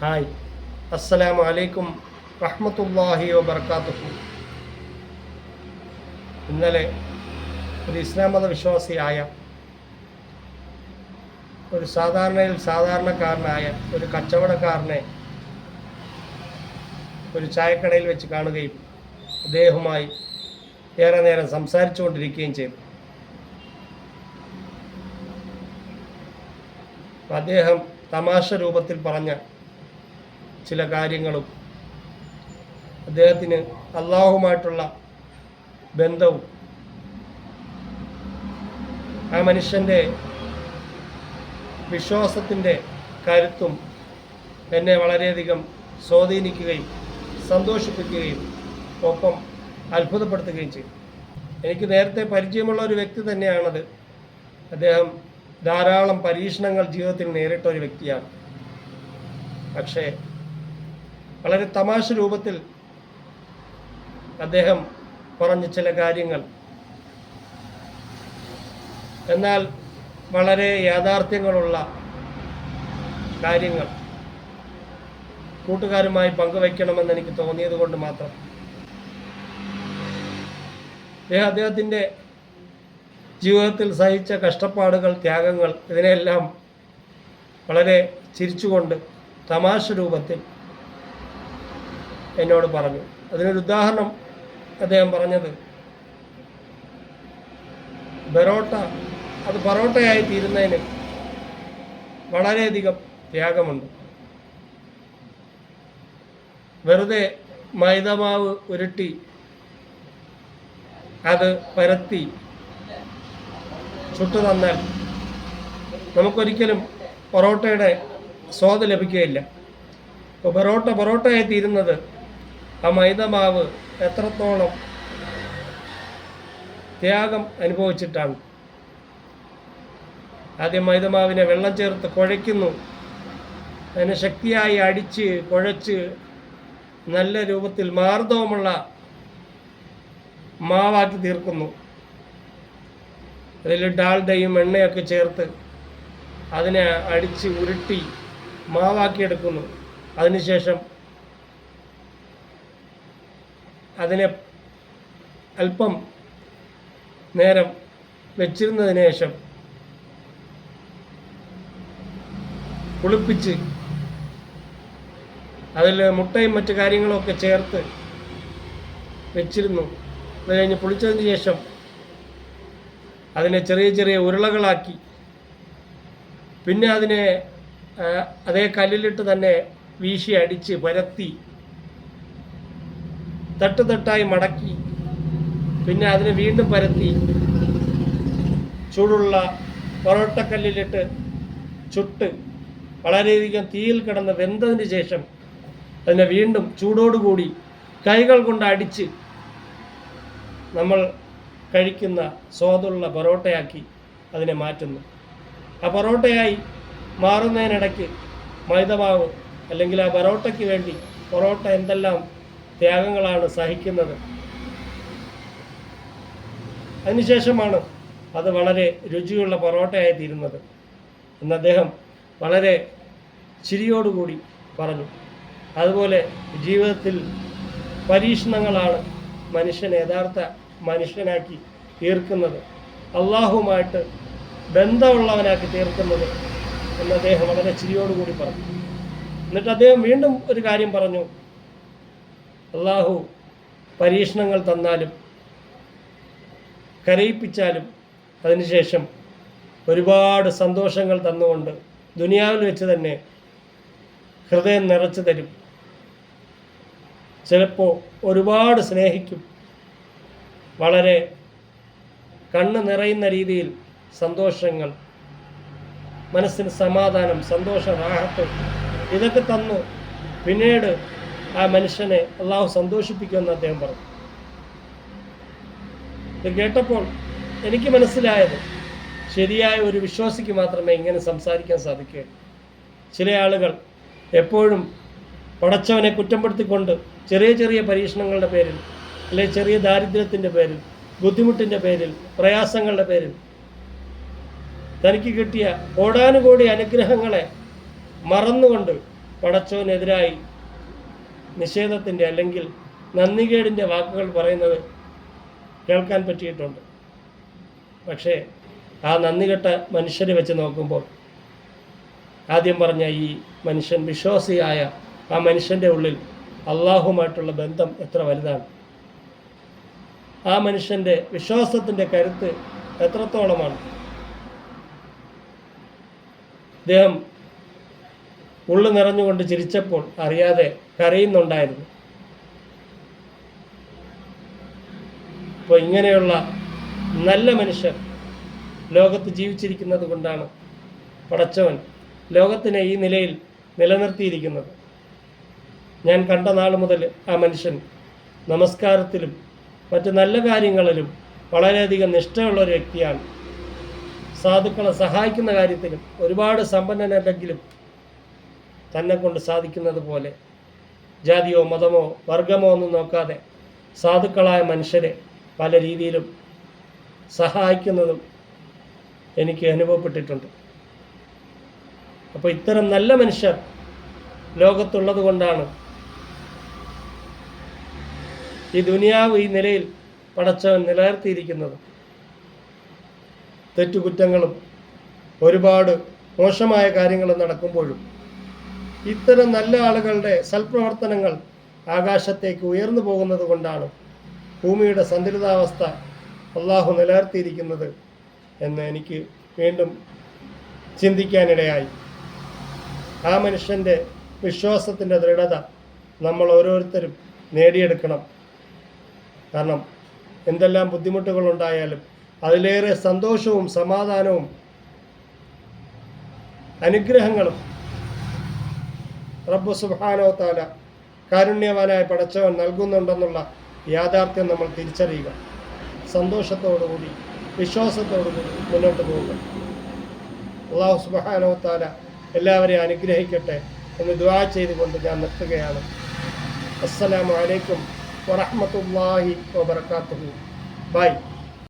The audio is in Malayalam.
ഹായ്. അസ്സലാമു അലൈക്കും റഹ്മത്തുല്ലാഹി വബർക്കാത്തു ഇന്നലെ ഒരു ഇസ്ലാം മത വിശ്വാസിയായ ഒരു സാധാരണയിൽ സാധാരണക്കാരനായ ഒരു കച്ചവടക്കാരനെ ഒരു ചായക്കടയിൽ വെച്ച് കാണുകയും അദ്ദേഹവുമായി ഏറെ നേരം സംസാരിച്ചു കൊണ്ടിരിക്കുകയും ചെയ്തു അദ്ദേഹം തമാശ രൂപത്തിൽ പറഞ്ഞ ചില കാര്യങ്ങളും അദ്ദേഹത്തിന് അള്ളാഹുമായിട്ടുള്ള ബന്ധവും ആ മനുഷ്യന്റെ വിശ്വാസത്തിന്റെ കരുത്തും എന്നെ വളരെയധികം സ്വാധീനിക്കുകയും സന്തോഷിപ്പിക്കുകയും ഒപ്പം അത്ഭുതപ്പെടുത്തുകയും ചെയ്തു. എനിക്ക് നേരത്തെ പരിചയമുള്ള ഒരു വ്യക്തി തന്നെയാണത്. അദ്ദേഹം ധാരാളം പരീക്ഷണങ്ങൾ ജീവിതത്തിൽ നേരിട്ട ഒരു വ്യക്തിയാണ്. പക്ഷേ വളരെ തമാശ രൂപത്തിൽ അദ്ദേഹം പറഞ്ഞ ചില കാര്യങ്ങൾ. എന്നാൽ വളരെ യാഥാർത്ഥ്യങ്ങളുള്ള കാര്യങ്ങൾ കൂട്ടുകാരുമായി പങ്കുവയ്ക്കണമെന്ന് എനിക്ക് തോന്നിയത് കൊണ്ട് മാത്രം. അദ്ദേഹം അദ്ദേഹത്തിന്റെ ജീവിതത്തിൽ സഹിച്ച കഷ്ടപ്പാടുകൾ ത്യാഗങ്ങൾ ഇതിനെല്ലാം വളരെ ചിരിച്ചുകൊണ്ട് തമാശ രൂപത്തിൽ എന്നോട് പറഞ്ഞു. അതിനൊരു ഉദാഹരണം അദ്ദേഹം പറഞ്ഞത്. ബറോട്ട അത് പറോട്ടയായി തീരുന്നതിന് വളരെയധികം ത്യാഗമുണ്ട്. വെറുതെ മൈദമാവ് ഉരുട്ടി അത് പരത്തി ചുട്ടു തന്നാൽ നമുക്കൊരിക്കലും പൊറോട്ടയുടെ സ്വാദ് ലഭിക്കുകയില്ല. അപ്പോൾ പൊറോട്ട പൊറോട്ടയായി തീരുന്നത് ആ മൈദമാവ് എത്രത്തോളം ത്യാഗം അനുഭവിച്ചിട്ടാണ്. ആദ്യം മൈദമാവിനെ വെള്ളം ചേർത്ത് കുഴയ്ക്കുന്നു. അതിനെ ശക്തിയായി അടിച്ച് കുഴച്ച് നല്ല രൂപത്തിൽ മാർദ്ദവമുള്ള മാവാക്കി തീർക്കുന്നു. അതിൽ ഡാൽഡയും എണ്ണയൊക്കെ ചേർത്ത് അതിനെ അടിച്ച് ഉരുട്ടി മാവാക്കിയെടുക്കുന്നു. അതിനുശേഷം അതിനെ അല്പം നേരം വെച്ചിരുന്നതിന് ശേഷം കുളിപ്പിച്ച് അതിൽ മുട്ടയും മറ്റു കാര്യങ്ങളൊക്കെ ചേർത്ത് വെച്ചിരുന്നു. അത് കഴിഞ്ഞ് പൊളിച്ചതിന് ശേഷം അതിനെ ചെറിയ ചെറിയ ഉരുളകളാക്കി. പിന്നെ അതിനെ അതേ കല്ലിലിട്ട് തന്നെ വീശി അടിച്ച് പരത്തി തട്ട് തട്ടായി മടക്കി. പിന്നെ അതിനെ വീണ്ടും പരത്തി. ചൂടുള്ള പൊറോട്ടക്കല്ലിലിട്ട് ചുട്ട് വളരെയധികം തീയിൽ കിടന്ന് വെന്തതിന് ശേഷം അതിനെ വീണ്ടും ചൂടോടുകൂടി കൈകൾ കൊണ്ട് അടിച്ച് നമ്മൾ കഴിക്കുന്ന സ്വാദുള്ള പൊറോട്ടയാക്കി അതിനെ മാറ്റുന്നു. ആ പൊറോട്ടയായി മാറുന്നതിനിടയ്ക്ക് മൈദമാവ് അല്ലെങ്കിൽ ആ പൊറോട്ടയ്ക്ക് വേണ്ടി പൊറോട്ട എന്തെല്ലാം ത്യാഗങ്ങളാണ് സഹിക്കുന്നത്. അതിനുശേഷമാണ് അത് വളരെ രുചിയുള്ള പൊറോട്ടയായി തീരുന്നത്. എന്ന് അദ്ദേഹം വളരെ ചിരിയോടുകൂടി പറഞ്ഞു. അതുപോലെ ജീവിതത്തിൽ പരീക്ഷണങ്ങളാണ് മനുഷ്യനെ യഥാർത്ഥ മനുഷ്യനാക്കി തീർക്കുന്നത്. അള്ളാഹുമായിട്ട് ബന്ധമുള്ളവനാക്കി തീർക്കുന്നത് എന്ന് അദ്ദേഹം വളരെ ചിരിയോടുകൂടി പറഞ്ഞു. എന്നിട്ട് അദ്ദേഹം വീണ്ടും ഒരു കാര്യം പറഞ്ഞു. അള്ളാഹു പരീക്ഷണങ്ങൾ തന്നാലും കരയിപ്പിച്ചാലും അതിനുശേഷം ഒരുപാട് സന്തോഷങ്ങൾ തന്നുകൊണ്ട് ദുനിയാവിൽ വെച്ച് തന്നെ ഹൃദയം നിറച്ചു തരും. ചിലപ്പോൾ ഒരുപാട് സ്നേഹിക്കും. വളരെ കണ്ണ് നിറയുന്ന രീതിയിൽ സന്തോഷങ്ങൾ മനസ്സിന് സമാധാനം സന്തോഷ റാഹത്ത് ഇതൊക്കെ തന്നു. പിന്നീട് ആ മനുഷ്യനെ അള്ളാഹു സന്തോഷിപ്പിക്കുമെന്ന് അദ്ദേഹം പറഞ്ഞു. ഇത് കേട്ടപ്പോൾ എനിക്ക് മനസ്സിലായത് ശരിയായ ഒരു വിശ്വാസിക്ക് മാത്രമേ ഇങ്ങനെ സംസാരിക്കാൻ സാധിക്കുകയുള്ളൂ ചില ആളുകൾ എപ്പോഴും പടച്ചവനെ കുറ്റപ്പെടുത്തിക്കൊണ്ട് ചെറിയ ചെറിയ പരീക്ഷണങ്ങളുടെ പേരിൽ അല്ലെ ചെറിയ ദാരിദ്ര്യത്തിന്റെ പേരിൽ ബുദ്ധിമുട്ടിന്റെ പേരിൽ പ്രയാസങ്ങളുടെ പേരിൽ തനിക്ക് കിട്ടിയ കോടാനുകോടി അനുഗ്രഹങ്ങളെ മറന്നുകൊണ്ട് പടച്ചവനെതിരായി നിഷേധത്തിന്റെ അല്ലെങ്കിൽ നന്ദികേടിന്റെ വാക്കുകൾ പറയുന്നത് കേൾക്കാൻ പറ്റിയിട്ടുണ്ട്. പക്ഷേ ആ നന്ദികെട്ട മനുഷ്യരെ വെച്ച് നോക്കുമ്പോൾ ആദ്യം പറഞ്ഞ ഈ മനുഷ്യൻ വിശ്വാസിയായ ആ മനുഷ്യന്റെ ഉള്ളിൽ അള്ളാഹുമായിട്ടുള്ള ബന്ധം എത്ര വലുതാണ്? ആ മനുഷ്യന്റെ വിശ്വാസത്തിന്റെ കരുത്ത് എത്രത്തോളമാണ്? അദ്ദേഹം ഉള്ളു നിറഞ്ഞുകൊണ്ട് ചിരിച്ചപ്പോൾ അറിയാതെ കരയുന്നുണ്ടായിരുന്നു. അപ്പോൾ ഇങ്ങനെയുള്ള നല്ല മനുഷ്യർ ലോകത്ത് ജീവിച്ചിരിക്കുന്നത് കൊണ്ടാണ് പടച്ചവൻ ലോകത്തിനെ ഈ നിലയിൽ നിലനിർത്തിയിരിക്കുന്നത്. ഞാൻ കണ്ട നാൾ മുതൽ ആ മനുഷ്യൻ നമസ്കാരത്തിലും മറ്റ് നല്ല കാര്യങ്ങളിലും വളരെയധികം നിഷ്ഠയുള്ള ഒരു വ്യക്തിയാണ്. സാധുക്കളെ സഹായിക്കുന്ന കാര്യത്തിലും ഒരുപാട് സമ്പന്നനല്ലെങ്കിലും തന്നെ കൊണ്ട് സാധിക്കുന്നത് പോലെ ജാതിയോ മതമോ വർഗമോ ഒന്നും നോക്കാതെ സാധുക്കളായ മനുഷ്യരെ പല രീതിയിലും സഹായിക്കുന്നതും എനിക്ക് അനുഭവപ്പെട്ടിട്ടുണ്ട്. അപ്പോൾ ഇത്തരം നല്ല മനുഷ്യർ ലോകത്തുള്ളത് കൊണ്ടാണ് ഈ ദുനിയാവ് ഈ നിലയിൽ പടച്ചവൻ നിലനിർത്തിയിരിക്കുന്നത്. തെറ്റുകുറ്റങ്ങളും ഒരുപാട് മോശമായ കാര്യങ്ങളും നടക്കുമ്പോഴും ഇത്തരം നല്ല ആളുകളുടെ സൽപ്രവർത്തനങ്ങൾ ആകാശത്തേക്ക് ഉയർന്നു പോകുന്നത് കൊണ്ടാണ് ഭൂമിയുടെ സന്തുലിതാവസ്ഥ അള്ളാഹു നിലനിർത്തിയിരിക്കുന്നത് എന്ന് എനിക്ക് വീണ്ടും ചിന്തിക്കാനിടയായി. ആ മനുഷ്യന്റെ വിശ്വാസത്തിന്റെ ദൃഢത നമ്മൾ ഓരോരുത്തരും നേടിയെടുക്കണം. കാരണം എന്തെല്ലാം ബുദ്ധിമുട്ടുകളുണ്ടായാലും അതിലേറെ സന്തോഷവും സമാധാനവും അനുഗ്രഹങ്ങളും റബ്ബു സുബാനോ താല കാരുണ്യവാനായ പടച്ചവൻ നൽകുന്നുണ്ടെന്നുള്ള യാഥാർത്ഥ്യം നമ്മൾ തിരിച്ചറിയുക. സന്തോഷത്തോടുകൂടി വിശ്വാസത്തോടുകൂടി മുന്നോട്ട് പോവുക അള്ളാഹു സുബാനോ താല എല്ലാവരെയും അനുഗ്രഹിക്കട്ടെ എന്ന് ദുആ ചെയ്തുകൊണ്ട് ഞാൻ നിർത്തുകയാണ്. അസ്സലാമു അലൈക്കും വറഹ്മത്തുള്ളാഹി വബറകാതുഹു. ബൈ.